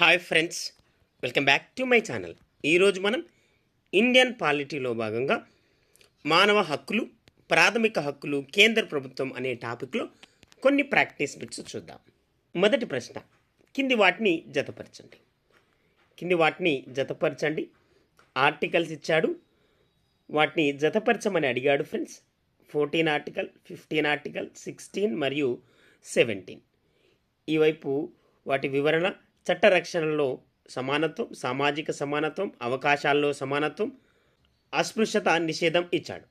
Hi friends welcome back to my channel ఈరోజు మనం Indian పాలిటీలో భాగంగా మానవ హక్కులు ప్రాథమిక హక్కులు కేంద్ర ప్రభుత్వం అనే టాపిక్లో కొన్ని ప్రాక్టీస్ బిట్స్ చూద్దాం. మొదటి ప్రశ్న కింది వాటిని జతపరచండి. కింది వాటిని జతపరచండి. ఆర్టికల్స్ ఇచ్చాడు. వాటిని జతపరచమని అడిగాడు friends fourteen article fifteen article sixteen మరియు సెవెంటీన్ ఈ వైపు వాటి వివరణ చట్టరక్షణలో సమానత్వం సామాజిక సమానత్వం అవకాశాల్లో సమానత్వం అస్పృశ్యత నిషేధం ఇచ్చాడు.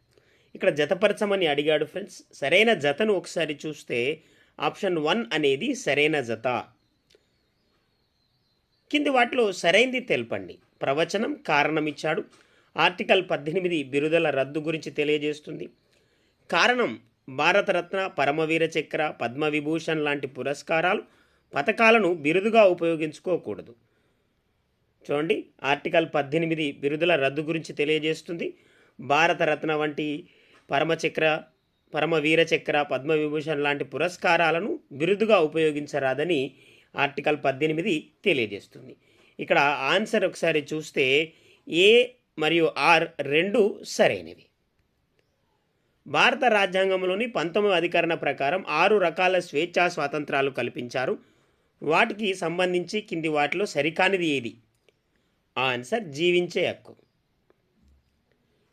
ఇక్కడ జతపరచమని అడిగాడు ఫ్రెండ్స్. సరైన జతను ఒకసారి చూస్తే ఆప్షన్ వన్ అనేది సరైన జత. కింది వాటిలో సరైంది తెలపండి. ప్రవచనం కారణం ఇచ్చాడు ఆర్టికల్ పద్దెనిమిది బిరుదల రద్దు గురించి తెలియజేస్తుంది. కారణం భారతరత్న పరమవీర చక్ర పద్మవిభూషణ్ లాంటి పురస్కారాలు పథకాలను బిరుదుగా ఉపయోగించుకోకూడదు. చూడండి ఆర్టికల్ పద్దెనిమిది బిరుదుల రద్దు గురించి తెలియజేస్తుంది. భారతరత్న వంటి పరమచక్ర పరమవీరచక్ర పద్మవిభూషణ్ లాంటి పురస్కారాలను బిరుదుగా ఉపయోగించరాదని ఆర్టికల్ పద్దెనిమిది తెలియజేస్తుంది. ఇక్కడ ఆన్సర్ ఒకసారి చూస్తే ఏ మరియు ఆర్ రెండు సరైనవి. భారత రాజ్యాంగంలోని పంతొమ్మిది అధికరణ ప్రకారం ఆరు రకాల స్వేచ్ఛా స్వాతంత్రాలు కల్పించారు. వాటికి సంబంధించి కింది వాటిలో సరికానిది ఏది? ఆన్సర్ జీవించే హక్కు.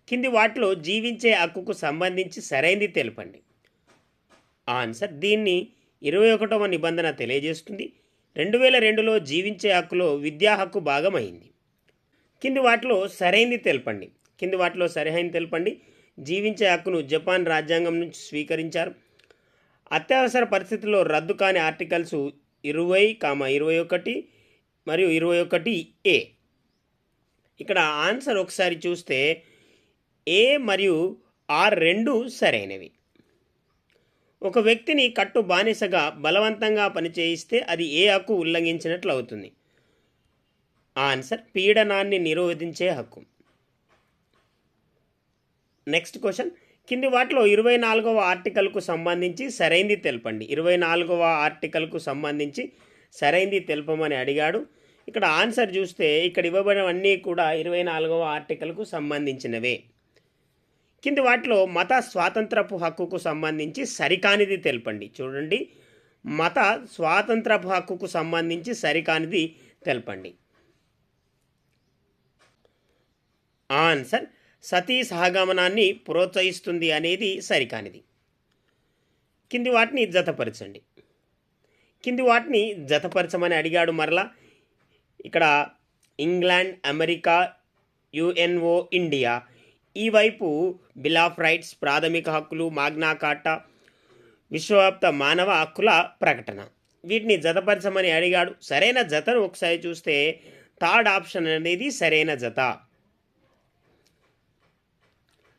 కింది వాటిలో జీవించే హక్కుకు సంబంధించి సరైనది తెలపండి. ఆన్సర్ దీన్ని ఇరవై ఒకటవ నిబంధన తెలియజేస్తుంది. రెండు వేల రెండులో జీవించే హక్కులో విద్యా హక్కు భాగమైంది. కింది వాటిలో సరైనది తెలపండి. కింది వాటిలో సరైనది తెలపండి. జీవించే హక్కును జపాన్ రాజ్యాంగం నుంచి స్వీకరించారు. అత్యవసర పరిస్థితుల్లో రద్దు కాని ఆర్టికల్స్ ఇరవై కామ ఇరవై ఒకటి మరియు ఇరవై ఒకటి ఏ. ఇక్కడ ఆన్సర్ ఒకసారి చూస్తే ఏ మరియు ఆర్ రెండు సరైనవి. ఒక వ్యక్తిని కట్టు బానిసగా బలవంతంగా పనిచేయిస్తే అది ఏ హక్కు ఉల్లంఘించినట్లు అవుతుంది? ఆన్సర్ పీడనాన్ని నిరోధించే హక్కు. నెక్స్ట్ క్వశ్చన్ కింది వాటిలో ఇరవై నాలుగవ ఆర్టికల్కు సంబంధించి సరైంది తెలపండి. ఇరవై నాలుగవ ఆర్టికల్కు సంబంధించి సరైంది తెలపమని అడిగాడు. ఇక్కడ ఆన్సర్ చూస్తే ఇక్కడ ఇవ్వబడినవన్నీ కూడా ఇరవై నాలుగవ ఆర్టికల్కు సంబంధించినవే. కింది వాటిలో మత స్వాతంత్రపు హక్కుకు సంబంధించి సరికానిది తెలపండి. చూడండి. మత స్వాతంత్రపు హక్కుకు సంబంధించి సరికానిది తెలపండి. ఆన్సర్ సతీ సహగమనాన్ని ప్రోత్సహిస్తుంది అనేది సరికానిది. కింది వాటిని జతపరచండి. కింది వాటిని జతపరచమని అడిగాడు మరలా ఇక్కడ ఇంగ్లాండ్ అమెరికా యుఎన్ఓ ఇండియా ఈ వైపు బిల్ ఆఫ్ రైట్స్ ప్రాథమిక హక్కులు మాగ్నా కార్టా విశ్వవ్యాప్త మానవ హక్కుల ప్రకటన. వీటిని జతపరచమని అడిగాడు. సరైన జతను ఒకసారి చూస్తే థర్డ్ ఆప్షన్ అనేది సరైన జత.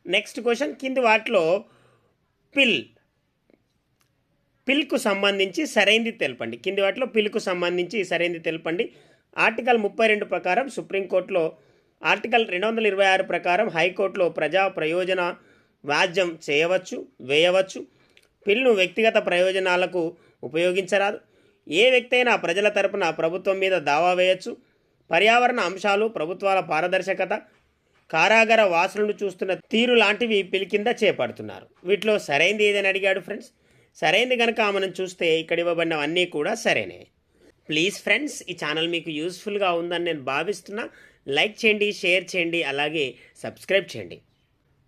నెక్స్ట్ క్వశ్చన్ కింది వాటిలో పిల్. పిల్కు సంబంధించి సరైంది తెలపండి. కింది వాటిలో పిల్కు సంబంధించి సరైంది తెలపండి. ఆర్టికల్ ముప్పై రెండు ప్రకారం సుప్రీంకోర్టులో ఆర్టికల్ రెండు వందల ఇరవై ఆరు ప్రకారం హైకోర్టులో ప్రజా ప్రయోజన వ్యాజ్యం చేయవచ్చు వేయవచ్చు. పిల్ను వ్యక్తిగత ప్రయోజనాలకు ఉపయోగించరాదు. ఏ వ్యక్తి అయినా ప్రజల తరపున ప్రభుత్వం మీద దావా వేయచ్చు. పర్యావరణ అంశాలు ప్రభుత్వాల పారదర్శకత కారాగార వాసులను చూస్తున్న తీరు లాంటివి పిలికింద చేపడుతున్నారు. వీటిలో సరైనది ఏదని అడిగాడు ఫ్రెండ్స్? సరైనది కనుక మనం చూస్తే ఇక్కడ ఇవ్వబడినవన్నీ కూడా సరైనవి ప్లీజ్ ఫ్రెండ్స్ ఈ ఛానల్ మీకు యూస్ఫుల్గా ఉందని నేను భావిస్తున్నా. లైక్ చేయండి షేర్ చేయండి అలాగే సబ్స్క్రైబ్ చేయండి.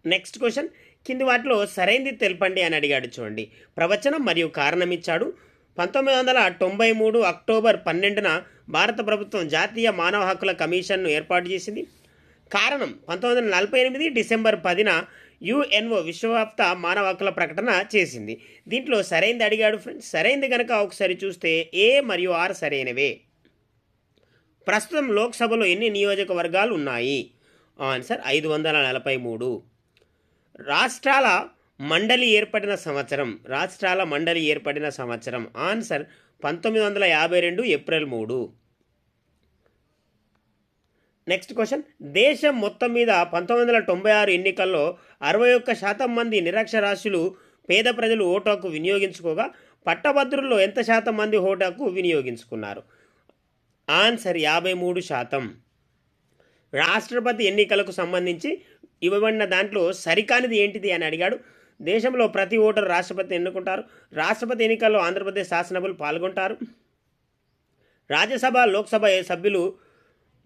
Next question. కింది వాటిలో సరైనది తెలపండి అని అడిగాడు చూడండి. ప్రవచనం మరియు కారణం ఇచ్చాడు. పంతొమ్మిది వందల తొంభై మూడు అక్టోబర్ పన్నెండున భారత ప్రభుత్వం జాతీయ మానవ హక్కుల కమిషన్ను ఏర్పాటు చేసింది. కారణం పంతొమ్మిది వందల నలభై ఎనిమిది డిసెంబర్ పదిన యుఎన్ఓ విశ్వవ్యాప్త మానవ హక్కుల ప్రకటన చేసింది. దీంట్లో సరైనది అడిగాడు ఫ్రెండ్స్. సరైనది కనుక ఒకసారి చూస్తే ఏ మరియు ఆర్ సరైనవే? ప్రస్తుతం లోక్సభలో ఎన్ని నియోజకవర్గాలు ఉన్నాయి? ఆన్సర్ ఐదు వందల నలభై మూడు. రాష్ట్రాల మండలి ఏర్పడిన సంవత్సరం. రాష్ట్రాల మండలి ఏర్పడిన సంవత్సరం. ఆన్సర్ పంతొమ్మిది వందల యాభై రెండు ఏప్రిల్ మూడు. నెక్స్ట్ క్వశ్చన్ దేశం మొత్తం మీద పంతొమ్మిది వందల తొంభై ఆరు ఎన్నికల్లో అరవై ఒక్క శాతం మంది నిరక్షరాస్యులు పేద ప్రజలు ఓటు హక్కు వినియోగించుకోగా పట్టభద్రుల్లో ఎంత శాతం మంది ఓటు హక్కు వినియోగించుకున్నారు? ఆన్సర్ యాభై మూడు శాతం. రాష్ట్రపతి ఎన్నికలకు సంబంధించి ఇవ్వబడిన దాంట్లో సరికానిది ఏంటిది అని అడిగాడు. దేశంలో ప్రతి ఓటరు రాష్ట్రపతి ఎన్నుకుంటారు? రాష్ట్రపతి ఎన్నికల్లో ఆంధ్రప్రదేశ్ శాసనసభలు పాల్గొంటారు. రాజ్యసభ లోక్సభ సభ్యులు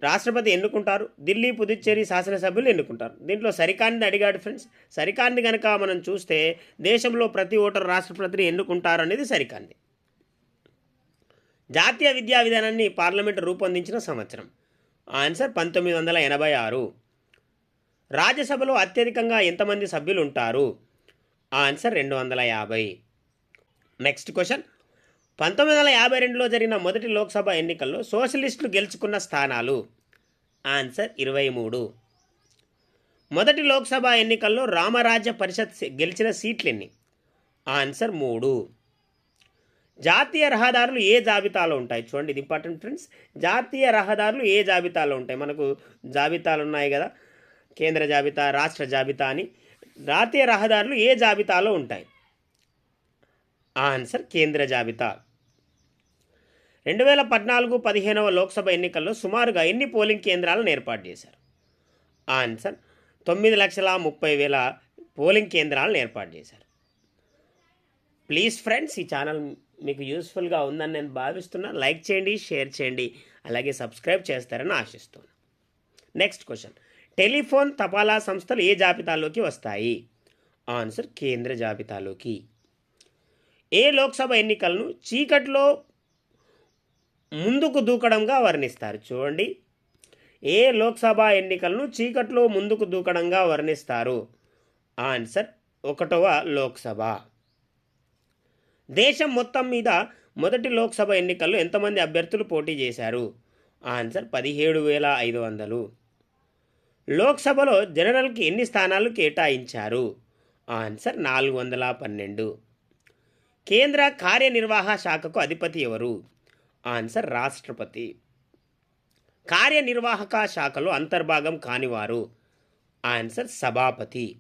రాష్ట్రపతి ఎన్నుకుంటారు ఢిల్లీ పుదుచ్చేరి శాసనసభ్యులు ఎన్నుకుంటారు. దీంట్లో సరికానిది అడిగాడు ఫ్రెండ్స్. సరికానిది కనుక మనం చూస్తే దేశంలో ప్రతి ఓటరు రాష్ట్రపతిని ఎన్నుకుంటారు అనేది సరికాంది జాతీయ విద్యా విధానాన్ని పార్లమెంటు రూపొందించిన సంవత్సరం. ఆన్సర్ పంతొమ్మిది వందల ఎనభై ఆరు. రాజ్యసభలో అత్యధికంగా ఎంతమంది సభ్యులు ఉంటారు ఆన్సర్ రెండు వందల యాభై. Next question. పంతొమ్మిది వందల యాభై రెండులో జరిగిన మొదటి లోక్సభ ఎన్నికల్లో సోషలిస్టులు గెలుచుకున్న స్థానాలు. ఆన్సర్ ఇరవై మూడు. మొదటి లోక్సభ ఎన్నికల్లో రామరాజ్య పరిషత్ గెలిచిన సీట్లు ఎన్ని ఆన్సర్ మూడు. జాతీయ రహదారులు ఏ జాబితాలో ఉంటాయి? చూడండి ఇది ఇంపార్టెంట్ ఫ్రెండ్స్. జాతీయ రహదారులు ఏ జాబితాలో ఉంటాయి? మనకు జాబితాలు ఉన్నాయి కదా. కేంద్ర జాబితా రాష్ట్ర జాబితా అని. జాతీయ రహదారులు ఏ జాబితాలో ఉంటాయి? ఆన్సర్ కేంద్ర జాబితా. రెండు వేల పద్నాలుగు పదిహేనవ లోక్సభ ఎన్నికల్లో సుమారుగా ఎన్ని పోలింగ్ కేంద్రాలను ఏర్పాటు చేశారు? ఆన్సర్ తొమ్మిది లక్షల ముప్పై వేల పోలింగ్ కేంద్రాలను ఏర్పాటు చేశారు. ప్లీజ్ ఫ్రెండ్స్ ఈ ఛానల్ మీకు యూస్ఫుల్గా ఉందని నేను భావిస్తున్నా. లైక్ చేయండి షేర్ చేయండి అలాగే సబ్స్క్రైబ్ చేస్తారని ఆశిస్తున్నాను నెక్స్ట్ క్వశ్చన్. టెలిఫోన్ తపాలా సంస్థలు ఏ జాబితాలోకి వస్తాయి? ఆన్సర్ కేంద్ర జాబితాలోకి. ఏ లోక్సభ ఎన్నికలను చీకట్లో ముందుకు దూకడంగా వర్ణిస్తారు? చూడండి. ఏ లోక్సభ ఎన్నికలను చీకట్లో ముందుకు దూకడంగా వర్ణిస్తారు? ఆన్సర్ ఒకటవ లోక్సభ. దేశం మొత్తం మీద మొదటి లోక్సభ ఎన్నికల్లో ఎంతమంది అభ్యర్థులు పోటీ చేశారు? ఆన్సర్ పదిహేడు వేల ఐదు వందలు. లోక్సభలో జనరల్కి ఎన్ని స్థానాలు కేటాయించారు? ఆన్సర్ నాలుగు వందల పన్నెండు. కేంద్ర కార్యనిర్వాహ శాఖకు అధిపతి ఎవరు? ఆన్సర్ రాష్ట్రపతి. కార్యనిర్వాహక శాఖలో అంతర్భాగం కానివారు. ఆన్సర్ సభాపతి.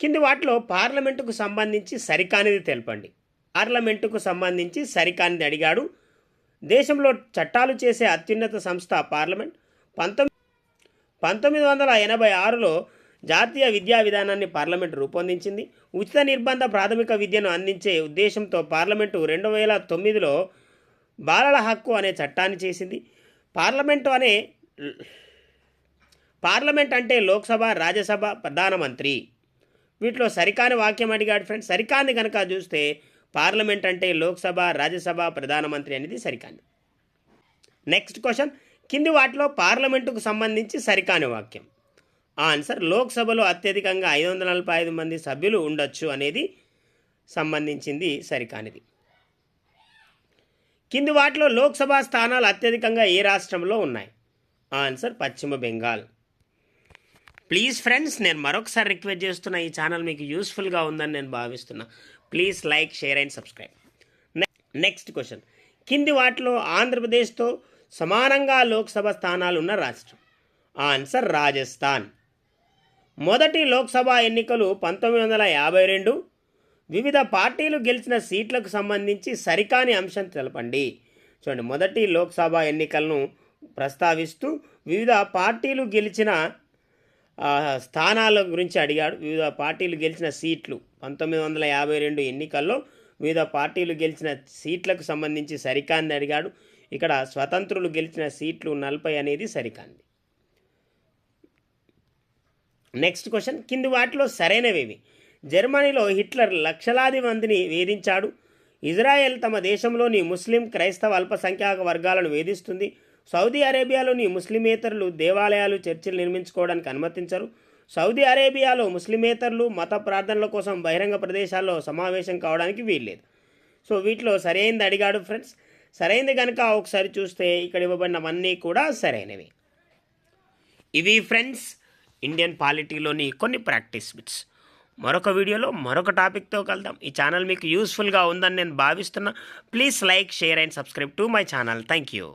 కింది వాటిలో పార్లమెంటుకు సంబంధించి సరికానిది తెలపండి. పార్లమెంటుకు సంబంధించి సరికానిది అడిగాడు. దేశంలో చట్టాలు చేసే అత్యున్నత సంస్థ పార్లమెంట్. పంతొమ్మిది పంతొమ్మిది వందల ఎనభై ఆరులో జాతీయ విద్యా విధానాన్ని పార్లమెంటు రూపొందించింది. ఉచిత నిర్బంధ ప్రాథమిక విద్యను అందించే ఉద్దేశంతో పార్లమెంటు రెండు వేల తొమ్మిదిలో బాలల హక్కు అనే చట్టాన్ని చేసింది. పార్లమెంటు అనే పార్లమెంట్ అంటే లోక్సభ రాజ్యసభ ప్రధానమంత్రి వీటిలో సరికాని వాక్యం అడిగాడు ఫ్రెండ్స్. సరికాని కనుక చూస్తే పార్లమెంట్ అంటే లోక్సభ రాజ్యసభ ప్రధానమంత్రి అనేది సరికాని నెక్స్ట్ క్వశ్చన్. కింది వాటిలో పార్లమెంటుకు సంబంధించి సరికాని వాక్యం. ఆన్సర్ లోక్సభలో అత్యధికంగా ఐదు వందల నలభై ఐదు మంది సభ్యులు ఉండొచ్చు అనేది సంబంధించింది సరికానిది. కింది వాటిలో లోక్సభ స్థానాలు అత్యధికంగా ఏ రాష్ట్రంలో ఉన్నాయి? ఆన్సర్ పశ్చిమ బెంగాల్. ప్లీజ్ ఫ్రెండ్స్ నేను మరొకసారి రిక్వెస్ట్ చేస్తున్నా ఈ ఛానల్ మీకు యూస్ఫుల్గా ఉందని నేను భావిస్తున్నా. Please like share and subscribe. Next question. కింది వాటిలో ఆంధ్రప్రదేశ్తో సమానంగా లోక్సభ స్థానాలు ఉన్న రాష్ట్రం. ఆన్సర్ రాజస్థాన్. మొదటి లోక్సభ ఎన్నికలు పంతొమ్మిది వందల యాభై రెండు. వివిధ పార్టీలు గెలిచిన సీట్లకు సంబంధించి సరికాని అంశం తెలపండి. చూడండి మొదటి లోక్సభ ఎన్నికలను ప్రస్తావిస్తూ వివిధ పార్టీలు గెలిచిన స్థానాల గురించి అడిగాడు. వివిధ పార్టీలు గెలిచిన సీట్లు పంతొమ్మిది వందల యాభై రెండు ఎన్నికల్లో వివిధ పార్టీలు గెలిచిన సీట్లకు సంబంధించి సరికాంది అడిగాడు. ఇక్కడ స్వతంత్రులు గెలిచిన సీట్లు నలభై అనేది సరికాంది నెక్స్ట్ క్వశ్చన్ కింది వాటిలో సరైనవేవి? జర్మనీలో హిట్లర్ లక్షలాది మందిని వేధించాడు. ఇజ్రాయెల్ తమ దేశంలోని ముస్లిం క్రైస్తవ అల్పసంఖ్యాక వర్గాలను వేధిస్తుంది. సౌదీ అరేబియాలోని ముస్లిమేతరులు దేవాలయాలు చర్చిలు నిర్మించుకోవడానికి అనుమతించరు. సౌదీ అరేబియాలో ముస్లిమేతరులు మత ప్రార్థనల కోసం బహిరంగ ప్రదేశాల్లో సమావేశం కావడానికి వీల్లేదు. సో వీటిలో సరైనది అడిగాడు ఫ్రెండ్స్. సరైనది కనుక ఒకసారి చూస్తే ఇక్కడ ఇవ్వబడినవన్నీ కూడా సరైనవి. ఇవి ఫ్రెండ్స్ ఇండియన్ పాలిటీలోని కొన్ని ప్రాక్టీస్ బిట్స్ మరొక వీడియోలో మరొక టాపిక్తో కలుద్దాం. ఈ ఛానల్ మీకు యూస్ఫుల్గా ఉందని నేను భావిస్తున్నా. Please like share and subscribe to my channel thank you